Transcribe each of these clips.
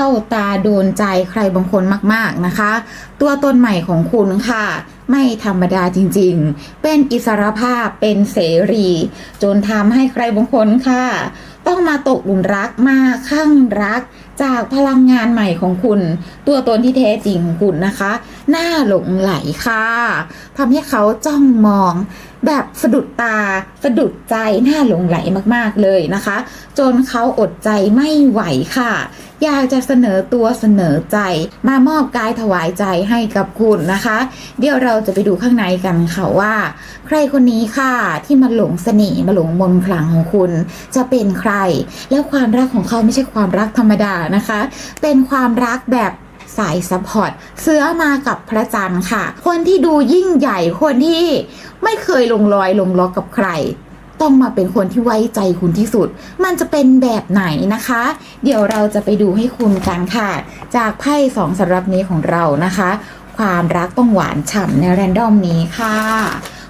เข้าตาโดนใจใครบางคนมาก ๆนะคะ ตัวตนใหม่ของคุณค่ะ ไม่ธรรมดาจริงๆ เป็นอิสรภาพเป็นเสรี จนทำให้ใครบางคนค่ะ ต้องมาตกหลุมรักมาข้างรักจากพลังงานใหม่ของคุณ ตัวตนที่แท้จริงของคุณนะคะน่าหลงไหลค่ะทำให้เขาจ้องมองแบบสะดุดตาสะดุดใจน่าหลงไหลมากๆเลยนะคะ จนเขาอดใจไม่ไหวค่ะ อยากจะเสนอตัวเสนอใจ มามอบกายถวายใจให้กับคุณนะคะ เดี๋ยวเราจะไปดูข้างในกันค่ะว่า ใครคนนี้ค่ะที่มาหลงเสน่ห์มาหลงมนต์ขลังของคุณ จะเป็นใคร แล้วความรักของเขาไม่ใช่ความรักธรรมดานะคะ เป็นความรักแบบสายซัพพอร์ตเสื้อมากับพระจันทร์ค่ะ คนที่ดูยิ่งใหญ่คนที่ไม่เคยลงรอยลงล็อกกับใคร ต้องมาเป็นคนที่ไว้ใจคุณที่สุด มันจะเป็นแบบไหนนะคะ เดี๋ยวเราจะไปดูให้คุณกันค่ะ จากไพ่สองสำหรับนี้ของเรานะคะ ความรักต้องหวานฉ่ำในแรนดอมนี้ค่ะ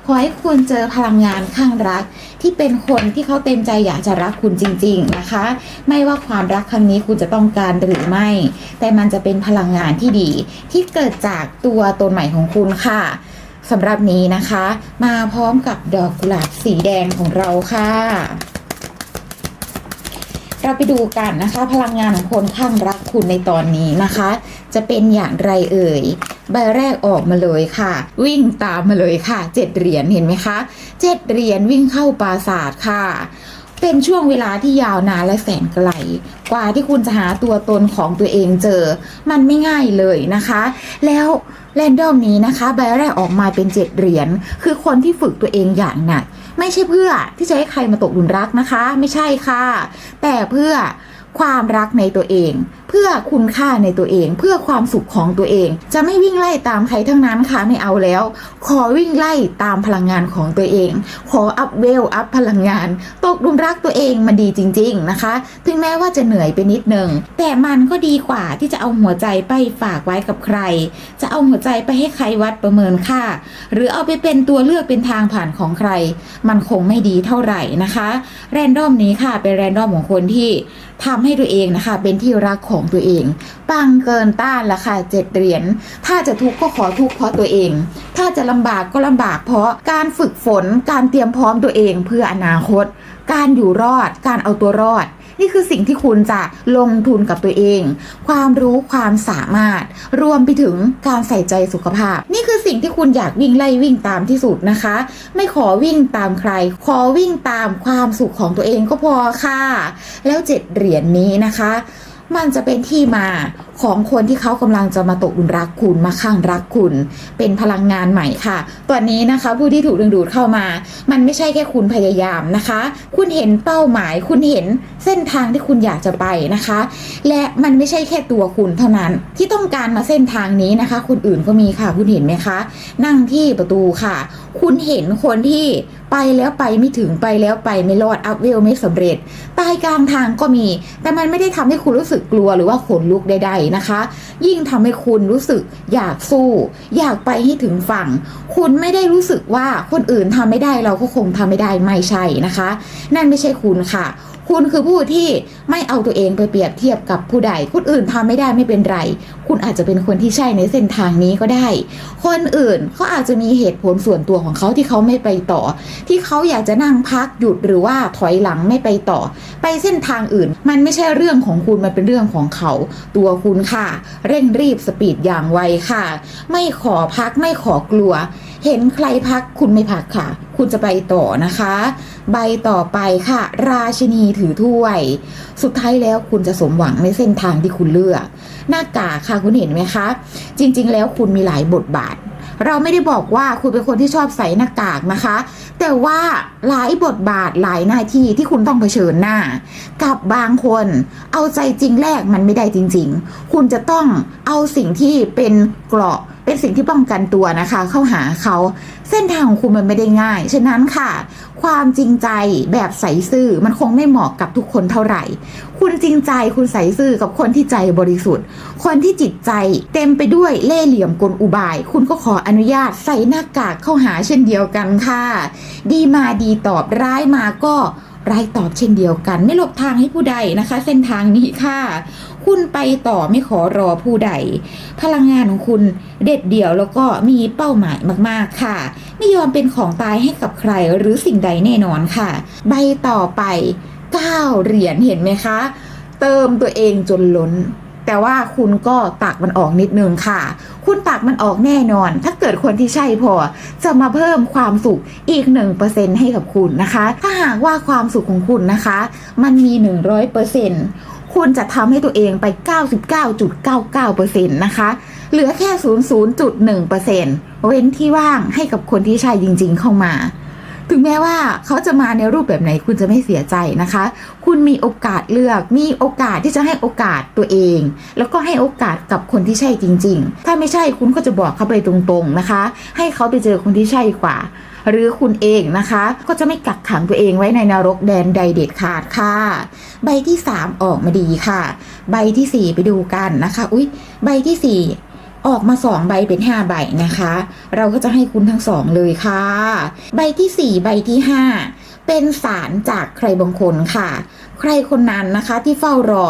ขอให้คุณเจอพลังงานข้างรัก ที่เป็นคนที่เขาเต็มใจอยากจะรักคุณจริง ๆนะคะ ไม่ว่าความรักครั้งนี้คุณจะต้องการหรือไม่ แต่มันจะเป็นพลังงานที่ดี ที่เกิดจากตัวตนใหม่ของคุณค่ะ สำหรับนี้นะคะ มาพร้อมกับดอกกุหลาบสีแดงของเราค่ะ เราไปดูกันนะคะ พลังงานของคนข้างรักคุณในตอนนี้นะคะ จะเป็นอย่างไรเอ่ยใบแรกออกมาเลยค่ะ วิ่งตามมาเลยค่ะเจ็ดเหรียญเห็นไหมคะเจ็ดเหรียญวิ่งเข้าปราสาทค่ะ เป็นช่วงเวลาที่ยาวนานและแสนไกล กว่าที่คุณจะหาตัวตนของตัวเองเจอ มันไม่ง่ายเลยนะคะ แล้วแรนดอมนี้นะคะใบแรกออกมาเป็นเจ็ดเหรียญคือคนที่ฝึกตัวเองอย่างหนักไม่ใช่เพื่อที่จะให้ใครมาตกหลุมรักนะคะ ไม่ใช่ค่ะ แต่เพื่อความรักในตัวเองเพื่อคุณค่าในตัวเอง เพื่อความสุขของตัวเอง จะไม่วิ่งไล่ตามใครทั้งนั้นค่ะไม่เอาแล้ว ขอวิ่งไล่ตามพลังงานของตัวเอง ขออัพเวลอัพพลังงาน ตกลุมรักตัวเองมันดีจริง ๆนะคะ ถึงแม้ว่าจะเหนื่อยไปนิดนึงแต่มันก็ดีกว่าที่จะเอาหัวใจไปฝากไว้กับใคร จะเอาหัวใจไปให้ใครวัดประเมินค่า หรือเอาไปเป็นตัวเลือกเป็นทางผ่านของใคร มันคงไม่ดีเท่าไหร่นะคะ แรนดอมนี้ค่ะเป็นแรนดอมของคนที่ทำให้ตัวเองนะคะ เป็นที่รักของตัวเอง ปังเกินต้านละค่ะเจ็ดเหรียญ ถ้าจะทุกข์ก็ขอทุกข์เพราะตัวเอง ถ้าจะลำบากก็ลำบากเพราะการฝึกฝน การเตรียมพร้อมตัวเองเพื่ออนาคต การอยู่รอด การเอาตัวรอดนี่คือสิ่งที่คุณจะลงทุนกับตัวเอง ความรู้ความสามารถ รวมไปถึงการใส่ใจสุขภาพ นี่คือสิ่งที่คุณอยากวิ่งไล่วิ่งตามที่สุดนะคะ ไม่ขอวิ่งตามใคร ขอวิ่งตามความสุขของตัวเองก็พอค่ะ แล้วเจ็ดเหรียญนนี้นะคะ มันจะเป็นที่มาของคนที่เขากำลังจะมาตกหลุมรักคุณมาข้างรักคุณ เป็นพลังงานใหม่ค่ะตอนนี้นะคะผู้ที่ถูกดึงดูดเข้ามา มันไม่ใช่แค่คุณพยายามนะคะ คุณเห็นเป้าหมาย คุณเห็นเส้นทางที่คุณอยากจะไปนะคะ และมันไม่ใช่แค่ตัวคุณเท่านั้นที่ต้องการมาเส้นทางนี้นะคะ คนอื่นก็มีค่ะ คุณเห็นไหมคะ นั่งที่ประตูค่ะ คุณเห็นคนที่ไปแล้วไปไม่ถึงไปแล้วไปไม่รอดอัพเวลไม่สำเร็จายกลางทางก็มี แต่มันไม่ได้ทำให้คุณรู้สึกกลัวหรือว่าขนลุกใด ๆนะคะ ยิ่งทำให้คุณรู้สึกอยากสู้ อยากไปให้ถึงฝั่ง คุณไม่ได้รู้สึกว่าคนอื่นทำไม่ได้เราก็คงทำไม่ได้ไม่ใช่นะคะ นั่นไม่ใช่คุณค่ะ คุณคือผู้ที่ไม่เอาตัวเองไปเปรียบเทียบกับผู้ใดคนอื่นทำไม่ได้ไม่เป็นไร คุณอาจจะเป็นคนที่ใช่ในเส้นทางนี้ก็ได้ คนอื่นเขาอาจจะมีเหตุผลส่วนตัวของเขาที่เขาไม่ไปต่อ ที่เขาอยากจะนั่งพักหยุดหรือว่าถอยหลังไม่ไปต่อ ไปเส้นทางอื่น มันไม่ใช่เรื่องของคุณมันเป็นเรื่องของเขา ตัวคุณค่ะ เร่งรีบสปีดอย่างไวค่ะ ไม่ขอพักไม่ขอกลัว เห็นใครพักคุณไม่พักค่ะ คุณจะไปต่อนะคะ ใบต่อไปค่ะ ราชินีถือถ้วย สุดท้ายแล้วคุณจะสมหวังในเส้นทางที่คุณเลือก หน้ากากค่ะคุณเห็นไหมคะ จริง ๆ แล้วคุณมีหลายบทบาท เราไม่ได้บอกว่าคุณเป็นคนที่ชอบใส่หน้ากากนะคะ แต่ว่าหลายบทบาทหลายหน้าที่ที่คุณต้องเผชิญหน้า กับบางคนเอาใจจริงแรกมันไม่ได้จริง ๆ คุณจะต้องเอาสิ่งที่เป็นเกราะ เป็นสิ่งที่ป้องกันตัวนะคะ เข้าหาเขาเส้นทางของคุณมันไม่ได้ง่าย ฉะนั้นค่ะ ความจริงใจแบบใสซื่อมันคงไม่เหมาะกับทุกคนเท่าไหร่ คุณจริงใจคุณใสซื่อกับคนที่ใจบริสุทธิ์ คนที่จิตใจเต็มไปด้วยเล่ห์เหลี่ยมกลอุบาย คุณก็ขออนุญาตใส่หน้ากากเข้าหาเช่นเดียวกันค่ะ ดีมาดีตอบร้ายมาก็ รายตอบเช่นเดียวกัน ไม่หลบทางให้ผู้ใดนะคะ เส้นทางนี้ค่ะ คุณไปต่อไม่ขอรอผู้ใด พลังงานของคุณเด็ดเดี่ยวแล้วก็มีเป้าหมายมากๆค่ะ ไม่ยอมเป็นของตายให้กับใครหรือสิ่งใดแน่นอนค่ะ ใบต่อไป 9 เหรียญเห็นไหมคะ เติมตัวเองจนล้น แต่ว่าคุณก็ตักมันออกนิดนึงค่ะ คุณตักมันออกแน่นอน ถ้าเกิดคนที่ใช่พอ จะมาเพิ่มความสุขอีก 1%ให้กับคุณนะคะ ถ้าหากว่าความสุขของคุณนะคะ มันมี 100%คุณจะทำให้ตัวเองไป 99.99%นะคะเหลือแค่ 00.1%เว้นที่ว่างให้กับคนที่ใช่จริง ๆ เข้ามา ถึงแม้ว่าเขาจะมาในรูปแบบไหนคุณจะไม่เสียใจนะคะ คุณมีโอกาสเลือกมีโอกาสที่จะให้โอกาสตัวเอง แล้วก็ให้โอกาสกับคนที่ใช่จริง ๆ ถ้าไม่ใช่คุณก็จะบอกเขาไปตรงๆนะคะ ให้เขาไปเจอคนที่ใช่กว่า หรือคุณเองนะคะ ก็จะไม่กักขังตัวเองไว้ในนรกแดนใดเด็ดขาดค่ะ ใบที่ 3 ออกมาดีค่ะ ใบทีสี่4 ไปดูกันนะคะ อุ๊ย ใบที่ 4 ออกมา2ใบเป็น5ใบนะคะ เราก็จะให้คุณทั้งสองเลยค่ะ ใบทีสี่4ใบที่5เป็นสารจากใครบางคนค่ะ ใครคนนั้นนะคะที่เฝ้ารอ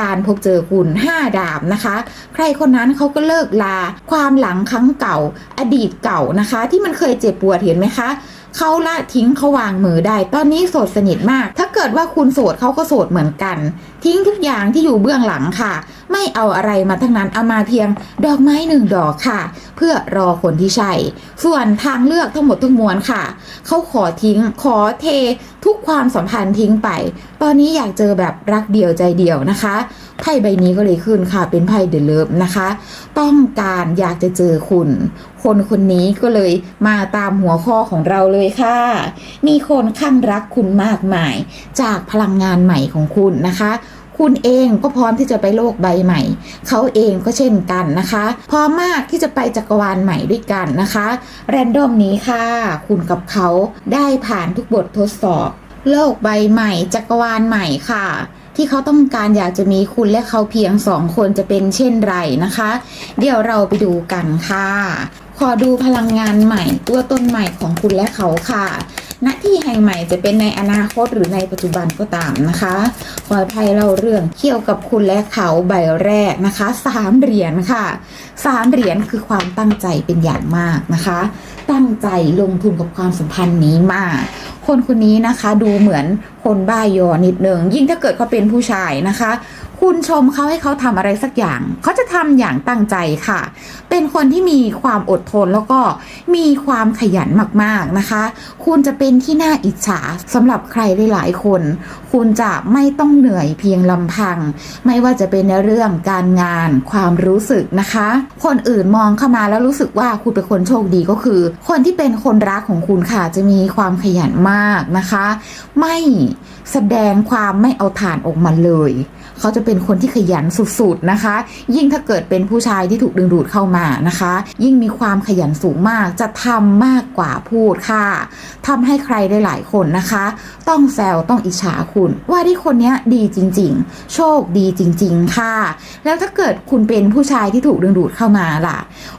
การพบเจอคุณ5ดาบนะคะ ใครคนนั้นเขาก็เลิกลา ความหลังครั้งเก่า อดีตเก่านะคะ ที่มันเคยเจ็บปวดเห็นไหมคะ เขาละทิ้งเขาวางมือได้ ตอนนี้โสดสนิทมาก ถ้าเกิดว่าคุณโสดเขาก็โสดเหมือนกัน ทิ้งทุกอย่างที่อยู่เบื้องหลังค่ะ ไม่เอาอะไรมาทั้งนั้นเอามาเพียง ดอกไม้หนึ่งดอกค่ะ เพื่อรอคนที่ใช่ส่วนทางเลือกทั้งหมดทั้งมวลค่ะเขาขอทิ้งขอเททุกความสัมพันธ์ทิ้งไป ตอนนี้อยากเจอแบบรักเดียวใจเดียวนะคะ ไพ่ใบนี้ก็เลยขึ้นค่ะ เป็นไพ่เดอะเลิฟนะคะ ต้องการอยากจะเจอคุณ คนคนนี้ก็เลยมาตามหัวข้อของเราเลยค่ะ มีคนข้างรักคุณมากมาย จากพลังงานใหม่ของคุณนะคะคุณเองก็พร้อมที่จะไปโลกใบใหม่ เขาเองก็เช่นกันนะคะ พร้อมมากที่จะไปจักรวาลใหม่ด้วยกันนะคะ แรนดอมนี้ค่ะ คุณกับเขาได้ผ่านทุกบททดสอบ โลกใบใหม่ จักรวาลใหม่ค่ะ ที่เขาต้องการอยากจะมีคุณและเขาเพียงสองคนจะเป็นเช่นไรนะคะ เดี๋ยวเราไปดูกันค่ะ ขอดูพลังงานใหม่ ตัวตนใหม่ของคุณและเขาค่ะณที่แห่งใหม่จะเป็นในอนาคตหรือในปัจจุบันก็ตามนะคะขอให้ไพ่เล่าเรื่องเกี่ยวกับคุณและเขาใบแรกนะคะสามเหรียญค่ะสามเหรียญคือความตั้งใจเป็นอย่างมากนะคะ ตั้งใจลงทุนกับความสัมพันธ์นี้มาก คนคนนี้นะคะดูเหมือนคนบ้ายอนิดนึงยิ่งถ้าเกิดเขาเป็นผู้ชายนะคะ คุณชมเขาให้เขาทำอะไรสักอย่าง เขาจะทำอย่างตั้งใจค่ะ เป็นคนที่มีความอดทนแล้วก็มีความขยันมากๆนะคะ คุณจะเป็นที่น่าอิจฉาสำหรับใครหลายๆคน คุณจะไม่ต้องเหนื่อยเพียงลำพัง ไม่ว่าจะเป็นในเรื่องการงาน ความรู้สึกนะคะ คนอื่นมองเข้ามาแล้วรู้สึกว่าคุณเป็นคนโชคดีก็คือ คนที่เป็นคนรักของคุณค่ะจะมีความขยันมากากนะคะ ไม่แสดงความไม่เอาฐานออกมาเลย เขาจะเป็นคนที่ขยันสุดๆนะคะ ยิ่งถ้าเกิดเป็นผู้ชายที่ถูกดึงดูดเข้ามานะคะ ยิ่งมีความขยันสูงมากจะทำมากกว่าพูดค่ะทำให้ใครได้หลายคนนะคะ ต้องแซวต้องอิจฉาคุณ ว่าที่คนนี้ดีจริง ๆ โชคดีจริง ๆ ค่ะ แล้วถ้าเกิดคุณเป็นผู้ชายที่ถูกดึงดูดเข้ามาล่ะ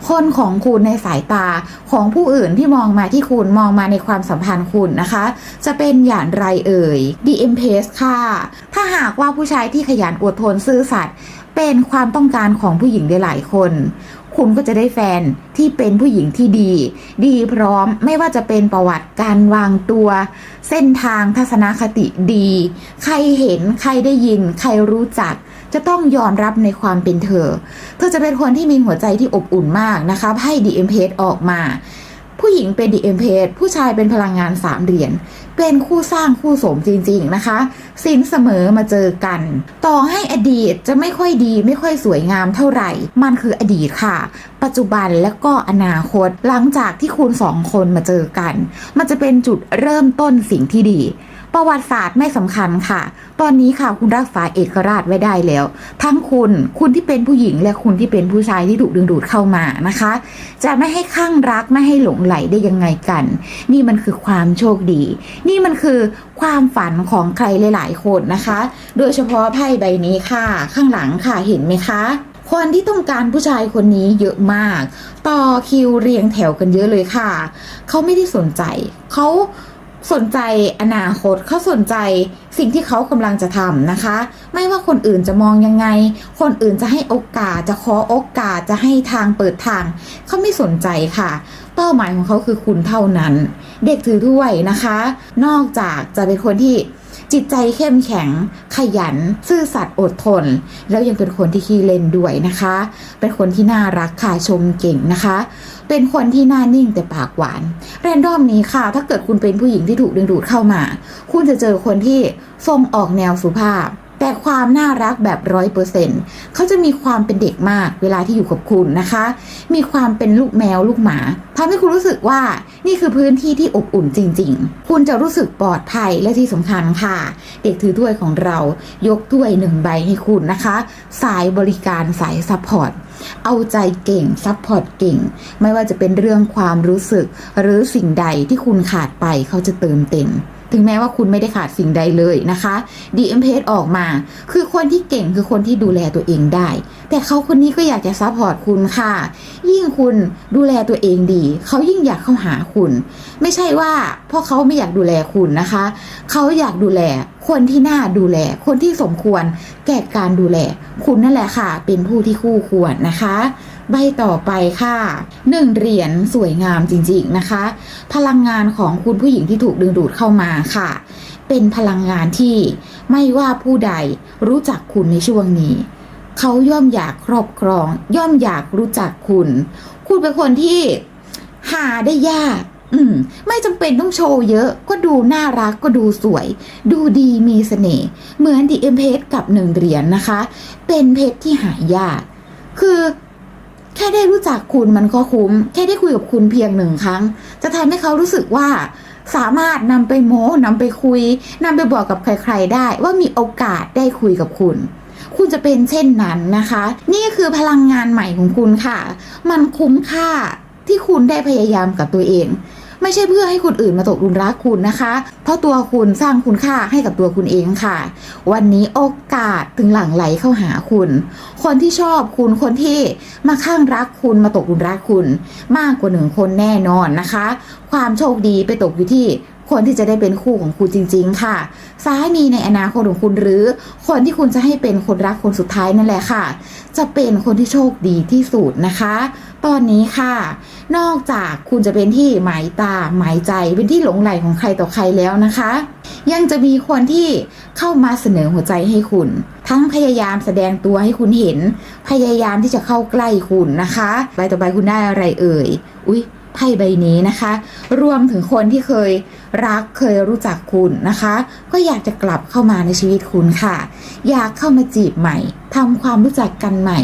คนของคุณในสายตาของผู้อื่นที่มองมาที่คุณมองมาในความสัมพันธ์คุณนะคะ จะเป็นอย่างไรเอ่ย DM p a c e ค่ะ ถ้าหากว่าผู้ชายที่ขยันอดทนซื่อสัตย์เป็นความต้องการของผู้หญิงได้หลายคน คุณก็จะได้แฟนที่เป็นผู้หญิงที่ดี ดีพร้อมไม่ว่าจะเป็นประวัติการวางตัว เส้นทางทัศนคติดี ใครเห็นใครได้ยิน ใครรู้จัก จะต้องยอมรับในความเป็นเธอ เธอจะเป็นคนที่มีหัวใจที่อบอุ่นมากนะคะให้ DM p a c e ออกมา ผู้หญิงเป็น DM p a c e ผู้ชายเป็นพลังงานสามเหรียญ เป็นคู่สร้างคู่สมจริงๆนะคะสินเสมอมาเจอกัน ต่อให้อดีตจะไม่ค่อยดีไม่ค่อยสวยงามเท่าไหร่ มันคืออดีตค่ะ ปัจจุบันและก็อนาคต หลังจากที่คุณสองคนมาเจอกัน มันจะเป็นจุดเริ่มต้นสิ่งที่ดี ประวัติศาสตร์ไม่สำคัญค่ะ ตอนนี้ค่ะคุณรักษาเอกราชไว้ได้แล้ว ทั้งคุณคุณที่เป็นผู้หญิงและคุณที่เป็นผู้ชายที่ถูกดึงดูดเข้ามานะคะ จะไม่ให้ข้างรักไม่ให้หลงไหลได้ยังไงกัน นี่มันคือความโชคดี นี่มันคือความฝันของใครหลาย ๆ คนนะคะ โดยเฉพาะไพ่ใบนี้ค่ะ ข้างหลังค่ะเห็นไหมคะคนที่ต้องการผู้ชายคนนี้เยอะมาก ต่อคิวเรียงแถวกันเยอะเลยค่ะ เขาไม่ได้สนใจ เขา สนใจอนาคตเขาสนใจสิ่งที่เขากำลังจะทำนะคะ ไม่ว่าคนอื่นจะมองยังไง คนอื่นจะให้โอกาสจะขอโอกาสจะให้ทางเปิดทางเขาไม่สนใจค่ะ เป้าหมายของเขาคือคุณเท่านั้น เด็กถือถ้วยนะคะ นอกจากจะเป็นคนที่ จิตใจเข้มแข็ง ขยัน ซื่อสัตย์อดทน แล้วยังเป็นคนที่ขี้เล่นด้วยนะคะ เป็นคนที่น่ารักค่ะชมเก่งนะคะ เป็นคนที่หน้านิ่งแต่ปากหวาน แรนดอมนี้ค่ะ ถ้าเกิดคุณเป็นผู้หญิงที่ถูกดึงดูดเข้ามา คุณจะเจอคนที่ทรงออกแนวสุภาพ แต่ความน่ารักแบบร้อยเปอร์เซ็นต์เขาจะมีความเป็นเด็กมากเวลาที่อยู่กับคุณนะคะ มีความเป็นลูกแมวลูกหมาทำให้คุณรู้สึกว่านี่คือพื้นที่ที่อบอุ่นจริง ๆ คุณจะรู้สึกปลอดภัยและที่สำคัญค่ะ เด็กถือถ้วยของเรายกถ้วยหนึ่งใบให้คุณนะคะ สายบริการสายซัพพอร์ตเอาใจเก่งซัพพอร์ตเก่ง ไม่ว่าจะเป็นเรื่องความรู้สึก หรือสิ่งใดที่คุณขาดไปเขาจะเติมเต็ม ถึงแม้ว่าคุณไม่ได้ขาดสิ่งใดเลยนะคะ DM p ออกมา คือคนที่เก่งคือคนที่ดูแลตัวเองได้ แต่เขาคนนี้ก็อยากจะซัพพอร์ตคุณค่ะ ยิ่งคุณดูแลตัวเองดี เขายิ่งอยากเข้าหาคุณ ไม่ใช่ว่าเพราะเขาไม่อยากดูแลคุณนะคะ เขาอยากดูแลคนที่น่าดูแล คนที่สมควรแก่การดูแล คุณนั่นแหละค่ะ เป็นผู้ที่คู่ควรนะคะ ใบต่อไปค่ะหนึ่งเหรียญสวยงามจริงๆนะคะ พลังงานของคุณผู้หญิงที่ถูกดึงดูดเข้ามาค่ะ เป็นพลังงานที่ไม่ว่าผู้ใดรู้จักคุณในช่วงนี้ เขาย่อมอยากครอบครอง ย่อมอยากรู้จักคุณ คุณเป็นคนที่หาได้ยาก อืม ไม่จำเป็นต้องโชว์เยอะ ก็ดูน่ารักก็ดูสวย ดูดีมีเสน่ห์เหมือนดีเอ็มเพชกับหนึ่งเหรียญนนะคะ เป็นเพชรที่หายาก คือ แค่ได้รู้จักคุณมันก็คุ้ม แค่ได้คุยกับคุณเพียงหนึ่งครั้ง จะทำให้เขารู้สึกว่าสามารถนำไปโม้นำไปคุยนำไปบอกกับใคร ๆ ได้ ว่ามีโอกาสได้คุยกับคุณ คุณจะเป็นเช่นนั้นนะคะ นี่คือพลังงานใหม่ของคุณค่ะ มันคุ้มค่าที่คุณได้พยายามกับตัวเอง ไม่ใช่เพื่อให้คนอื่นมาตกลุมรักคุณนะคะ เพราะตัวคุณสร้างคุณค่าให้กับตัวคุณเองค่ะ วันนี้โอกาสถึงหลั่งไหลเข้าหาคุณ คนที่ชอบคุณคนที่มาข้างรักคุณมาตกลุมรักคุณ มากกว่าหนึ่งคนแน่นอนนะคะ ความโชคดีไปตกอยู่ที่ คนที่จะได้เป็นคู่ของคุณจริง ๆ ค่ะ สามีในอนาคตของคุณหรือ คนที่คุณจะให้เป็นคนรักคนสุดท้ายนั่นแหละค่ะ จะเป็นคนที่โชคดีที่สุดนะคะ ตอนนี้ค่ะ นอกจากคุณจะเป็นที่หมายตาหมายใจเป็นที่หลงไหลของใครต่อใครแล้วนะคะ ยังจะมีคนที่เข้ามาเสนอหัวใจให้คุณ ทั้งพยายามแสดงตัวให้คุณเห็น พยายามที่จะเข้าใกล้คุณนะคะใบต่อไปคุณได้อะไรเอ่ย อุ๊ย ไพ่ใบนี้นะคะ รวมถึงคนที่เคยรักเคยรู้จักคุณนะคะ ก็อยากจะกลับเข้ามาในชีวิตคุณค่ะ อยากเข้ามาจีบใหม่ทำความรู้จักกันใหม่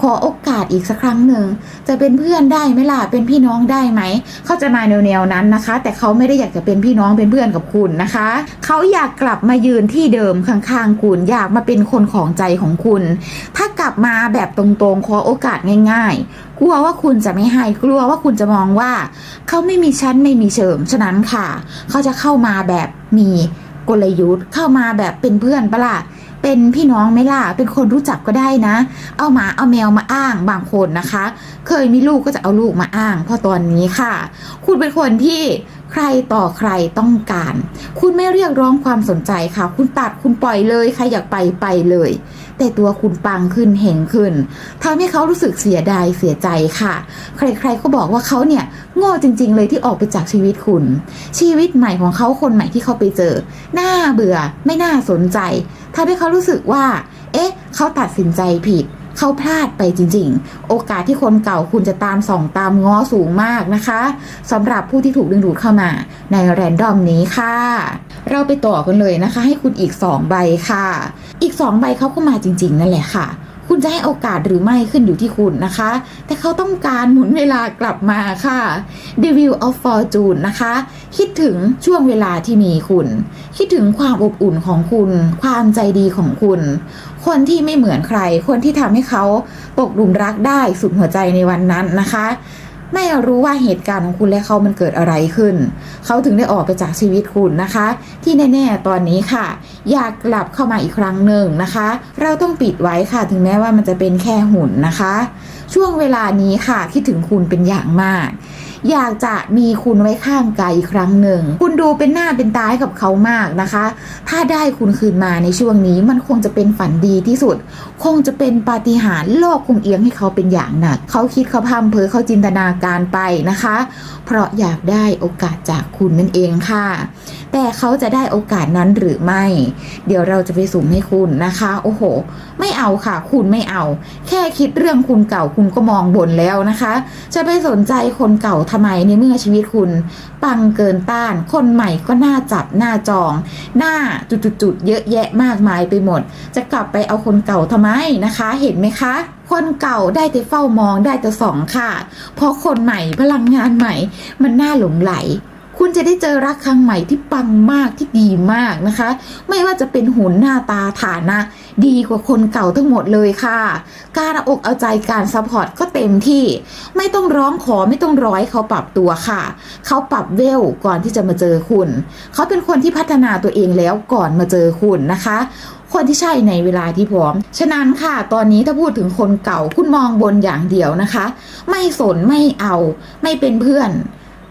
ขอโอกาสอีกสักครั้งหนึ่งจะเป็นเพื่อนได้ไหมล่ะเป็นพี่น้องได้ไหมเขาจะมาแนวๆนั้นนะคะ แต่เขาไม่ได้อยากจะเป็นพี่น้องเป็นเพื่อนกับคุณนะคะ เขาอยากกลับมายืนที่เดิมข้างๆคุณ อยากมาเป็นคนของใจของคุณ ถ้าก ลับมาแบบตรงๆ ขอโอกาสง่าย ๆ กลัวว่าคุณจะไม่ให้กลัวว่าคุณจะมองว่า เขาไม่มีชั้นไม่มีเชิงฉะนั้นค่ะ เขาจะเข้ามาแบบมีกลยุทธ์เข้ามาแบบเป็นเพื่อนปะล่ะ เป็นพี่น้องไหม่ล่ะ เป็นคนรู้จักก็ได้นะ เอาหมาเอาแมวมาอ้างบางคนนะคะ เคยมีลูกก็จะเอาลูกมาอ้างเพราะตอนนี้ค่ะ คุณเป็นคนที่ใครต่อใครต้องการ คุณไม่เรียกร้องความสนใจค่ะ คุณตัดคุณปล่อยเลยใครอยากไปไปเลย แต่ตัวคุณปังขึ้นเห่งขึ้นทำให้เขารู้สึกเสียดายเสียใจค่ะ ใครๆก็บอกว่าเขาเนี่ยโง่จริง ๆ เลยที่ออกไปจากชีวิตคุณ ชีวิตใหม่ของเขาคนใหม่ที่เขาไปเจอน่าเบื่อไม่น่าสนใจ ทำให้เขารู้สึกว่า เอ๊ะ เขาตัดสินใจผิด เขาพลาดไปจริง ๆ โอกาสที่คนเก่าคุณจะตามส่องตามง้อสูงมากนะคะสำหรับผู้ที่ถูกดึงดูดเข้ามาในแรนดอมนี้ค่ะ เราไปต่อกันเลยนะคะ ให้คุณอีก 2 ใบค่ะ อีก 2 ใบเขาก็มาจริง ๆ นั่นแหละค่ะ คุณจะให้โอกาสหรือไม่ขึ้นอยู่ที่คุณนะคะ แต่เขาต้องการหมุนเวลากลับมาค่ะ The View of Fortune นะคะ คิดถึงช่วงเวลาที่มีคุณ คิดถึงความอบอุ่นของคุณ ความใจดีของคุณ คนที่ไม่เหมือนใคร คนที่ทำให้เขาตกหลุมรักได้สุดหัวใจในวันนั้นนะคะ ไม่รู้ว่าเหตุการณ์ของคุณและเขามันเกิดอะไรขึ้น เขาถึงได้ออกไปจากชีวิตคุณนะคะ ที่แน่ๆตอนนี้ค่ะ อยากกลับเข้ามาอีกครั้งหนึ่งนะคะ เราต้องปิดไว้ค่ะ ถึงแม้ว่ามันจะเป็นแค่หุ่นนะคะ ช่วงเวลานี้ค่ะคิดถึงคุณเป็นอย่างมาก อยากจะมีคุณไว้ข้างกายอีกครั้งหนึ่ง คุณดูเป็นหน้าเป็นตาให้กับเขามากนะคะ ถ้าได้คุณคืนมาในช่วงนี้มันคงจะเป็นฝันดีที่สุด คงจะเป็นปาฏิหาริย์โลกคงเอียงให้เขาเป็นอย่างหนัก เขาคิดเขาพำเพอเขาจินตนาการไปนะคะ เพราะอยากได้โอกาสจากคุณนั่นเองค่ะ แต่เขาจะได้โอกาสนั้นหรือไม่ เดี๋ยวเราจะไปสุ่มให้คุณนะคะ โอ้โห ไม่เอาค่ะ คุณไม่เอา แค่คิดเรื่องคุณเก่าคุณก็มองบนแล้วนะคะ จะไปสนใจคนเก่าททำไมในเมื่อชีวิตคุณปังเกินต้าน คนใหม่ก็น่าจับหน้าจอง หน้าจุดๆๆเยอะแยะมากมายไปหมด จะกลับไปเอาคนเก่าทำไมนะคะ เห็นไหมคะคนเก่าได้แต่เฝ้ามองได้แต่ส่องค่ะ เพราะคนใหม่พลังงานใหม่ มันน่าหลงไหล คุณจะได้เจอรักครั้งใหม่ที่ปังมากที่ดีมากนะคะ ไม่ว่าจะเป็นหุ่นหน้าตาฐานะ ดีกว่าคนเก่าทั้งหมดเลยค่ะ การเอาอกเอาใจการซัพพอร์ตก็เต็มที่ ไม่ต้องร้องขอไม่ต้องร้อยเขาปรับตัวค่ะ เขาปรับเวลก่อนที่จะมาเจอคุณ เขาเป็นคนที่พัฒนาตัวเองแล้วก่อนมาเจอคุณนะคะคนที่ใช่ในเวลาที่พร้อม ฉะนั้นค่ะ ตอนนี้ถ้าพูดถึงคนเก่าคุณมองบนอย่างเดียวนะคะ ไม่สนไม่เอา ไม่เป็นเพื่อน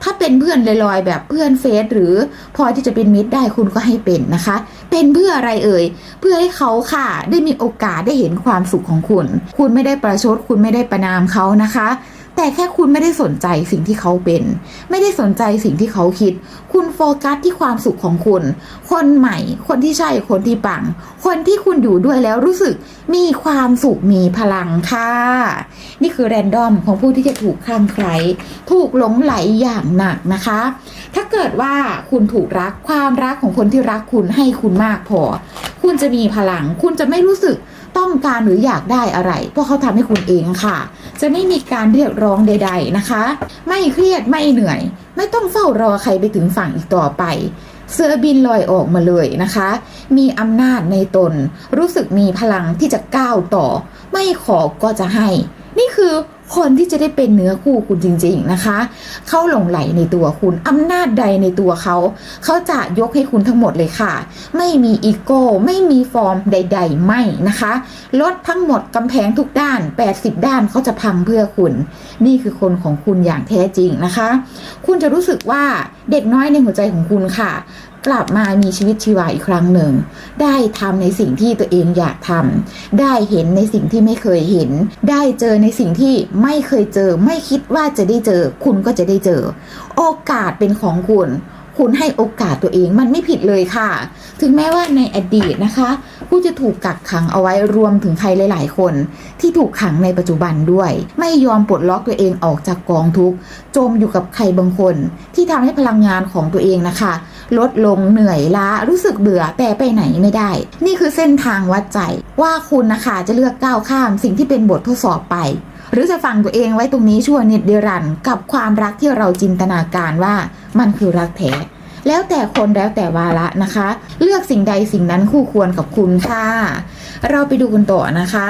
ถ้าเป็นเพื่อนลอยๆ แบบเพื่อนเฟซหรือพอที่จะเป็นมิตรได้คุณก็ให้เป็นนะคะ เป็นเพื่ออะไรเอ่ย เพื่อให้เขาค่ะ ได้มีโอกาสได้เห็นความสุขของคุณ คุณไม่ได้ประชด คุณไม่ได้ประนามเขานะคะ แต่แค่คุณไม่ได้สนใจสิ่งที่เขาเป็น ไม่ได้สนใจสิ่งที่เขาคิด คุณโฟกัสที่ความสุขของคุณ คนใหม่ คนที่ใช่ คนที่ปัง คนที่คุณอยู่ด้วยแล้วรู้สึกมีความสุขมีพลังค่ะ นี่คือแรนดอมของผู้ที่จะถูกคลั่งไคล้ถูกหลงไหลอย่างหนักนะคะ ถ้าเกิดว่าคุณถูกรักความรักของคนที่รักคุณให้คุณมากพอ คุณจะมีพลัง คุณจะไม่รู้สึก ต้องการหรืออยากได้อะไรเพราะเขาทำให้คุณเองค่ะ จะไม่มีการเรียกร้องใด ๆนะคะ ไม่เครียดไม่เหนื่อย ไม่ต้องเฝ้ารอใครไปถึงฝั่งอีกต่อไปเสื้อบินลอยออกมาเลยนะคะ มีอำนาจในตน รู้สึกมีพลังที่จะก้าวต่อ ไม่ขอก็จะให้ นี่คือ คนที่จะได้เป็นเนื้อคู่คุณจริง ๆนะคะ เขาหลงไหลในตัวคุณอำนาจใดในตัวเขา เขาจะยกให้คุณทั้งหมดเลยค่ะ ไม่มีอีโก้ ไม่มีฟอร์มใด ๆ ไม่นะคะลดทั้งหมดกำแพงทุกด้าน 80 ด้านเขาจะพังเพื่อคุณ นี่คือคนของคุณอย่างแท้จริงนะคะ คุณจะรู้สึกว่าเด็กน้อยในหัวใจของคุณค่ะ กลับมามีชีวิตชีวาอีกครั้งหนึ่ง ได้ทำในสิ่งที่ตัวเองอยากทำได้เห็นในสิ่งที่ไม่เคยเห็น ได้เจอในสิ่งที่ไม่เคยเจอ ไม่คิดว่าจะได้เจอ คุณก็จะได้เจอ โอกาสเป็นของคุณ คุณให้โอกาสตัวเองมันไม่ผิดเลยค่ะ ถึงแม้ว่าในอดีตนะคะ ผู้จะถูกกักขังเอาไว้รวมถึงใครหลาย ๆ คน ที่ถูกขังในปัจจุบันด้วย ไม่ยอมปลดล็อกตัวเองออกจากกองทุกข์จมอยู่กับใครบางคน ที่ทำให้พลังงานของตัวเองนะคะ ลดลงเหนื่อยล้ารู้สึกเบื่อแต่ไปไหนไม่ได้ นี่คือเส้นทางวัดใจว่าคุณนะคะจะเลือกก้าวข้ามสิ่งที่เป็นบททดสอบไป หรือจะฟังตัวเองไว้ตรงนี้ชั่วนิดเดียรันกับความรักที่เราจินตนาการว่ามันคือรักแท้แล้วแต่คนแล้วแต่วาระนะคะ เลือกสิ่งใดสิ่งนั้นคู่ควรกับคุณค่ะ เราไปดูกันต่อนะคะ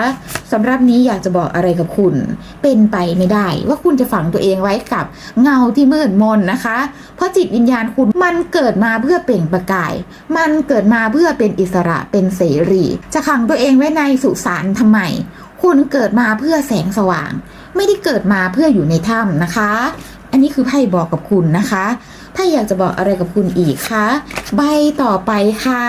สำหรับนี้อยากจะบอกอะไรกับคุณ เป็นไปไม่ได้ ว่าคุณจะฝังตัวเองไว้กับเงาที่มืดมนนะคะ เพราะจิตวิญญาณคุณมันเกิดมาเพื่อเปล่งประกาย มันเกิดมาเพื่อเป็นอิสระเป็นเสรี จะขังตัวเองไว้ในสุสานทำไม คุณเกิดมาเพื่อแสงสว่าง ไม่ได้เกิดมาเพื่ออยู่ในถ้ำนะคะ อันนี้คือไพ่บอกกับคุณนะคะไพ่อยากจะบอกอะไรกับคุณอีกคะใบต่อไปค่ะ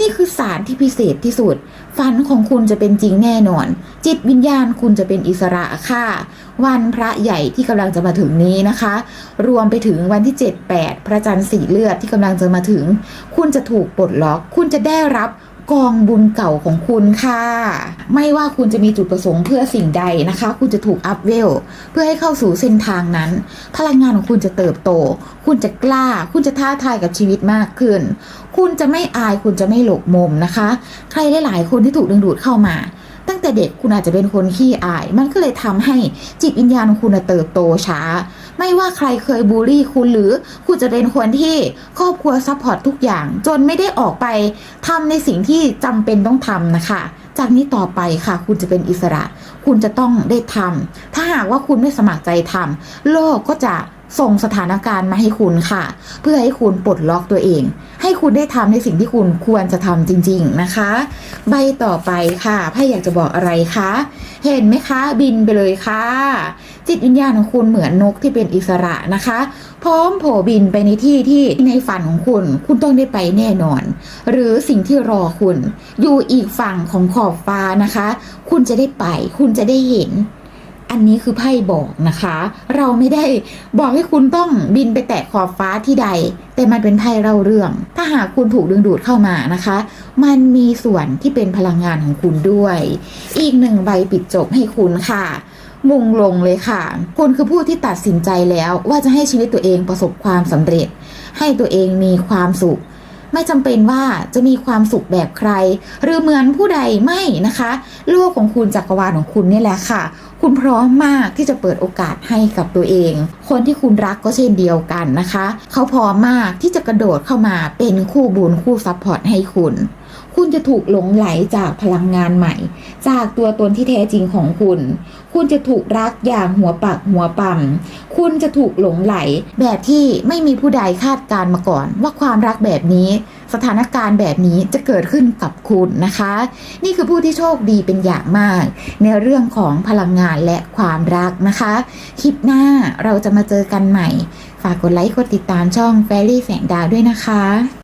นี่คือสารที่พิเศษที่สุด ฝันของคุณจะเป็นจริงแน่นอน จิตวิญญาณคุณจะเป็นอิสระค่ะ วันพระใหญ่ที่กำลังจะมาถึงนี้นะคะ รวมไปถึงวันที่ 7 8 พระจันทร์สีเลือดที่กำลังจะมาถึง คุณจะถูกปลดล็อก คุณจะได้รับ กองบุญเก่าของคุณค่ะ ไม่ว่าคุณจะมีจุดประสงค์เพื่อสิ่งใดนะคะ คุณจะถูกอัพเวลเพื่อให้เข้าสู่เส้นทางนั้น พลังงานของคุณจะเติบโต คุณจะกล้า คุณจะท้าทายกับชีวิตมากขึ้น คุณจะไม่อายคุณจะไม่หลบมุมนะคะ ใครหลายๆคนที่ถูกดึงดูดเข้ามา ตั้งแต่เด็กคุณอาจจะเป็นคนขี้อาย มันก็เลยทำให้จิตวิญญาณของคุณเติบโตช้า ไม่ว่าใครเคยบูลลี่คุณหรือคุณจะเป็นคนที่ครอบครัวซัพพอร์ตทุกอย่าง จนไม่ได้ออกไปทำในสิ่งที่จำเป็นต้องทำนะคะ จากนี้ต่อไปค่ะ คุณจะเป็นอิสระ คุณจะต้องได้ทำถ้าหากว่าคุณไม่สมัครใจทำโลกก็จะ ส่งสถานการณ์มาให้คุณค่ะ เพื่อให้คุณปลดล็อกตัวเอง ให้คุณได้ทำในสิ่งที่คุณควรจะทำจริง ๆนะคะ ใบต่อไปค่ะไพ่อยากจะบอกอะไรคะเห็นไหมคะ บินไปเลยค่ะ จิตวิญญาณของคุณเหมือนนกที่เป็นอิสระนะคะ พร้อมโผบินไปในที่ที่ในฝันของคุณ คุณต้องได้ไปแน่นอน หรือสิ่งที่รอคุณ อยู่อีกฝั่งของขอบฟ้านะคะ คุณจะได้ไป คุณจะได้เห็น อันนี้คือไพ่บอกนะคะ เราไม่ได้บอกให้คุณต้องบินไปแตะขอบฟ้าที่ใด แต่มันเป็นไพ่เล่าเรื่อง ถ้าหากคุณถูกดึงดูดเข้ามานะคะ มันมีส่วนที่เป็นพลังงานของคุณด้วย อีกหนึ่งใบปิดจบให้คุณค่ะมุงลงเลยค่ะ คุณคือผู้ที่ตัดสินใจแล้วว่าจะให้ชีวิตตัวเองประสบความสำเร็จ ให้ตัวเองมีความสุข ไม่จำเป็นว่าจะมีความสุขแบบใคร หรือเหมือนผู้ใดไม่นะคะ โลกของคุณจักรวาลของคุณนี่แหละค่ะ คุณพร้อมมากที่จะเปิดโอกาสให้กับตัวเอง คนที่คุณรักก็เช่นเดียวกันนะคะ เขาพร้อมมากที่จะกระโดดเข้ามาเป็นคู่บุญคู่ซัพพอร์ตให้คุณ คุณจะถูกหลงไหลจากพลังงานใหม่ จากตัวตนที่แท้จริงของคุณ คุณจะถูกรักอย่างหัวปักหัวปั๊มคุณจะถูกหลงไหล แบบที่ไม่มีผู้ใดคาดการมาก่อน ว่าความรักแบบนี้ สถานการณ์แบบนี้จะเกิดขึ้นกับคุณนะคะ นี่คือผู้ที่โชคดีเป็นอย่างมาก ในเรื่องของพลังงานและความรักนะคะคลิปหน้าเราจะมาเจอกันใหม่ ฝากกดไลค์กดติดตามช่อง f a i r y แสงดาวด้วยนะคะ